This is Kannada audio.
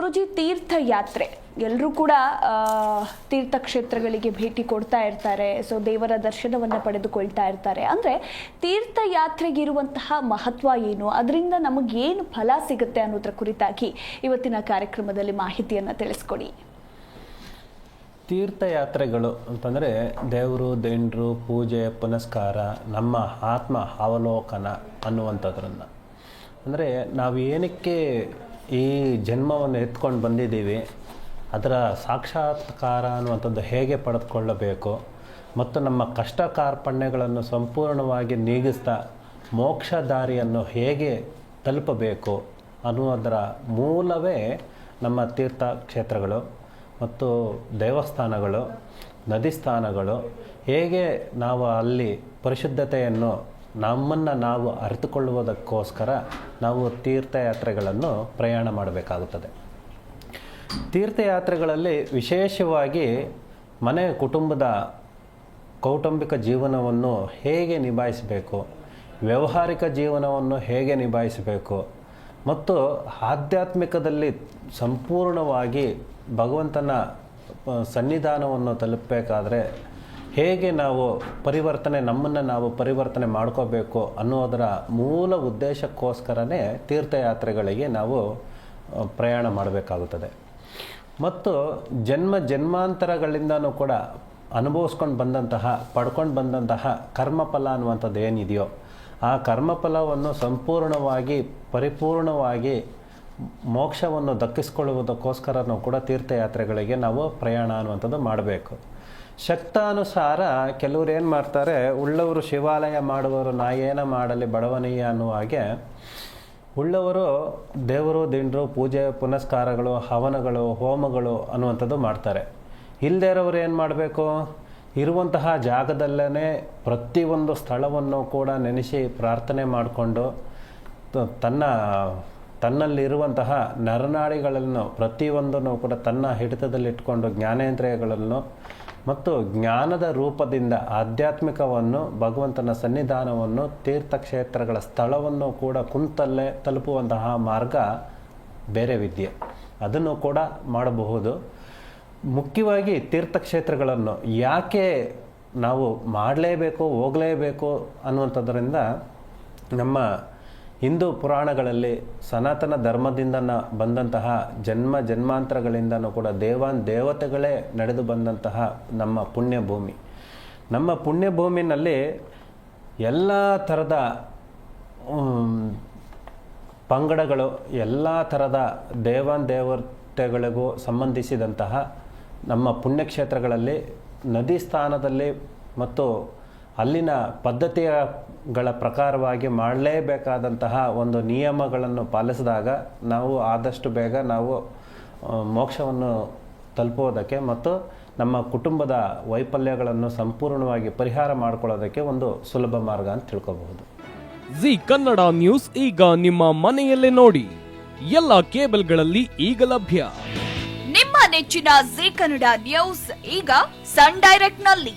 ಗುರುಜಿ ತೀರ್ಥಯಾತ್ರೆ. ಎಲ್ಲರೂ ಕೂಡ ತೀರ್ಥಕ್ಷೇತ್ರಗಳಿಗೆ ಭೇಟಿ ಕೊಡ್ತಾ ಇರ್ತಾರೆ. ಸೊ ದೇವರ ದರ್ಶನವನ್ನು ಪಡೆದುಕೊಳ್ತಾ ಇರ್ತಾರೆ. ಅಂದರೆ, ತೀರ್ಥಯಾತ್ರೆಗಿರುವಂತಹ ಮಹತ್ವ ಏನು? ಅದರಿಂದ ನಮಗೇನು ಫಲ ಸಿಗುತ್ತೆ ಅನ್ನೋದ್ರ ಕುರಿತಾಗಿ ಇವತ್ತಿನ ಕಾರ್ಯಕ್ರಮದಲ್ಲಿ ಮಾಹಿತಿಯನ್ನು ತಿಳಿಸ್ಕೊಡಿ. ತೀರ್ಥಯಾತ್ರೆಗಳು ಅಂತಂದರೆ ದೇವರು ದೇಣರು ಪೂಜೆ, ಪುನಸ್ಕಾರ, ನಮ್ಮ ಆತ್ಮ ಅವಲೋಕನ ಅನ್ನುವಂಥದ್ರನ್ನು. ಅಂದರೆ ನಾವು ಏನಕ್ಕೆ ಈ ಜನ್ಮವನ್ನು ಎತ್ಕೊಂಡು ಬಂದಿದ್ದೀವಿ. ಅದರ ಸಾಕ್ಷಾತ್ಕಾರ ಅನ್ನುವಂಥದ್ದು ಹೇಗೆ ಪಡೆದುಕೊಳ್ಳಬೇಕು? ಮತ್ತು ನಮ್ಮ ಕಷ್ಟ ಕಾರ್ಪಣ್ಯಗಳನ್ನು ಸಂಪೂರ್ಣವಾಗಿ ನೀಗಿಸ್ತಾ ಮೋಕ್ಷ ದಾರಿಯನ್ನು ಹೇಗೆ ತಲುಪಬೇಕು ಅನ್ನುವುದರ ಮೂಲವೇ ನಮ್ಮ ತೀರ್ಥಕ್ಷೇತ್ರಗಳು ಮತ್ತು ದೇವಸ್ಥಾನಗಳು, ನದಿ ಸ್ಥಾನಗಳು. ಹೇಗೆ ನಾವು ಅಲ್ಲಿ ಪರಿಶುದ್ಧತೆಯನ್ನು ನಮ್ಮನ್ನು ನಾವು ಅರಿತುಕೊಳ್ಳುವುದಕ್ಕೋಸ್ಕರ ನಾವು ತೀರ್ಥಯಾತ್ರೆಗಳನ್ನು ಪ್ರಯಾಣ ಮಾಡಬೇಕಾಗುತ್ತದೆ. ತೀರ್ಥಯಾತ್ರೆಗಳಲ್ಲಿ ವಿಶೇಷವಾಗಿ ಮನೆ ಕುಟುಂಬದ ಕೌಟುಂಬಿಕ ಜೀವನವನ್ನು ಹೇಗೆ ನಿಭಾಯಿಸಬೇಕು, ವ್ಯಾವಹಾರಿಕ ಜೀವನವನ್ನು ಹೇಗೆ ನಿಭಾಯಿಸಬೇಕು ಮತ್ತು ಆಧ್ಯಾತ್ಮಿಕದಲ್ಲಿ ಸಂಪೂರ್ಣವಾಗಿ ಭಗವಂತನ ಸನ್ನಿಧಾನವನ್ನು ತಲುಪಬೇಕಾದ್ರೆ ಹೇಗೆ ನಾವು ಪರಿವರ್ತನೆ, ನಮ್ಮನ್ನು ನಾವು ಪರಿವರ್ತನೆ ಮಾಡ್ಕೋಬೇಕು ಅನ್ನೋದರ ಮೂಲ ಉದ್ದೇಶಕ್ಕೋಸ್ಕರನೇ ತೀರ್ಥಯಾತ್ರೆಗಳಿಗೆ ನಾವು ಪ್ರಯಾಣ ಮಾಡಬೇಕಾಗುತ್ತದೆ. ಮತ್ತು ಜನ್ಮ ಜನ್ಮಾಂತರಗಳಿಂದನೂ ಕೂಡ ಅನುಭವಿಸ್ಕೊಂಡು ಬಂದಂತಹ, ಪಡ್ಕೊಂಡು ಬಂದಂತಹ ಕರ್ಮಫಲ ಅನ್ನುವಂಥದ್ದು ಏನಿದೆಯೋ, ಆ ಕರ್ಮಫಲವನ್ನು ಸಂಪೂರ್ಣವಾಗಿ, ಪರಿಪೂರ್ಣವಾಗಿ ಮೋಕ್ಷವನ್ನು ದಕ್ಕಿಸ್ಕೊಳ್ಳುವುದಕ್ಕೋಸ್ಕರ ನಾವು ಕೂಡ ತೀರ್ಥಯಾತ್ರೆಗಳಿಗೆ ನಾವು ಪ್ರಯಾಣ ಅನ್ನುವಂಥದ್ದು ಮಾಡಬೇಕು. ಶಕ್ತಾನುಸಾರ ಕೆಲವರು ಏನು ಮಾಡ್ತಾರೆ, ಉಳ್ಳವರು ಶಿವಾಲಯ ಮಾಡುವವರು ನಾ ಏನ ಮಾಡಲಿ ಬಡವನೀಯ ಅನ್ನುವ ಹಾಗೆ, ಉಳ್ಳವರು ದೇವರು ದಿಂಡರು ಪೂಜೆ ಪುನಸ್ಕಾರಗಳು, ಹವನಗಳು, ಹೋಮಗಳು ಅನ್ನುವಂಥದ್ದು ಮಾಡ್ತಾರೆ. ಇಲ್ಲದೇ ಇರೋರು ಏನು ಮಾಡಬೇಕು? ಇರುವಂತಹ ಜಾಗದಲ್ಲೇ ಪ್ರತಿಯೊಂದು ಸ್ಥಳವನ್ನು ಕೂಡ ನೆನೆಸಿ ಪ್ರಾರ್ಥನೆ ಮಾಡಿಕೊಂಡು ತನ್ನ ತನ್ನಲ್ಲಿರುವಂತಹ ನರನಾಡಿಗಳನ್ನು ಪ್ರತಿಯೊಂದನ್ನು ಕೂಡ ತನ್ನ ಹಿಡಿತದಲ್ಲಿಟ್ಟುಕೊಂಡು ಜ್ಞಾನೇಂದ್ರಿಯಗಳನ್ನು ಮತ್ತು ಜ್ಞಾನದ ರೂಪದಿಂದ ಆಧ್ಯಾತ್ಮಿಕವನ್ನು, ಭಗವಂತನ ಸನ್ನಿಧಾನವನ್ನು, ತೀರ್ಥಕ್ಷೇತ್ರಗಳ ಸ್ಥಳವನ್ನು ಕೂಡ ಕುಂತಲ್ಲೇ ತಲುಪುವಂತಹ ಮಾರ್ಗ ಬೇರೆ ವಿದ್ಯೆ. ಅದನ್ನು ಕೂಡ ಮಾಡಬಹುದು. ಮುಖ್ಯವಾಗಿ ತೀರ್ಥಕ್ಷೇತ್ರಗಳನ್ನು ಯಾಕೆ ನಾವು ಮಾಡಲೇಬೇಕು, ಹೋಗಲೇಬೇಕು ಅನ್ನುವಂಥದ್ರಿಂದ ನಮ್ಮ ಹಿಂದೂ ಪುರಾಣಗಳಲ್ಲಿ ಸನಾತನ ಧರ್ಮದಿಂದ ಬಂದಂತಹ ಜನ್ಮ ಜನ್ಮಾಂತರಗಳಿಂದನೂ ಕೂಡ ದೇವಾನ್ ದೇವತೆಗಳೇ ನಡೆದು ಬಂದಂತಹ ನಮ್ಮ ಪುಣ್ಯಭೂಮಿ. ನಮ್ಮ ಪುಣ್ಯಭೂಮಿನಲ್ಲಿ ಎಲ್ಲ ಥರದ ಪಂಗಡಗಳು, ಎಲ್ಲ ಥರದ ದೇವಾನ್ ದೇವತೆಗಳಿಗೂ ಸಂಬಂಧಿಸಿದಂತಹ ನಮ್ಮ ಪುಣ್ಯಕ್ಷೇತ್ರಗಳಲ್ಲಿ ನದಿ ಸ್ಥಾನದಲ್ಲಿ ಮತ್ತು ಅಲ್ಲಿನ ಪದ್ಧತಿಗಳ ಪ್ರಕಾರವಾಗಿ ಮಾಡಲೇಬೇಕಾದಂತಹ ಒಂದು ನಿಯಮಗಳನ್ನು ಪಾಲಿಸಿದಾಗ ನಾವು ಆದಷ್ಟು ಬೇಗ ನಾವು ಮೋಕ್ಷವನ್ನು ತಲುಪೋದಕ್ಕೆ ಮತ್ತು ನಮ್ಮ ಕುಟುಂಬದ ವೈಫಲ್ಯಗಳನ್ನು ಸಂಪೂರ್ಣವಾಗಿ ಪರಿಹಾರ ಮಾಡಿಕೊಳ್ಳೋದಕ್ಕೆ ಒಂದು ಸುಲಭ ಮಾರ್ಗ ಅಂತ ತಿಳ್ಕೋಬಹುದು. ಜಿ ಕನ್ನಡ ನ್ಯೂಸ್ ಈಗ ನಿಮ್ಮ ಮನೆಯಲ್ಲೇ ನೋಡಿ. ಎಲ್ಲ ಕೇಬಲ್ಗಳಲ್ಲಿ ಈಗ ಲಭ್ಯ. ನಿಮ್ಮ ನೆಚ್ಚಿನ ಜಿ ಕನ್ನಡ ನ್ಯೂಸ್ ಈಗ ಸನ್ ಡೈರೆಕ್ಟ್ನಲ್ಲಿ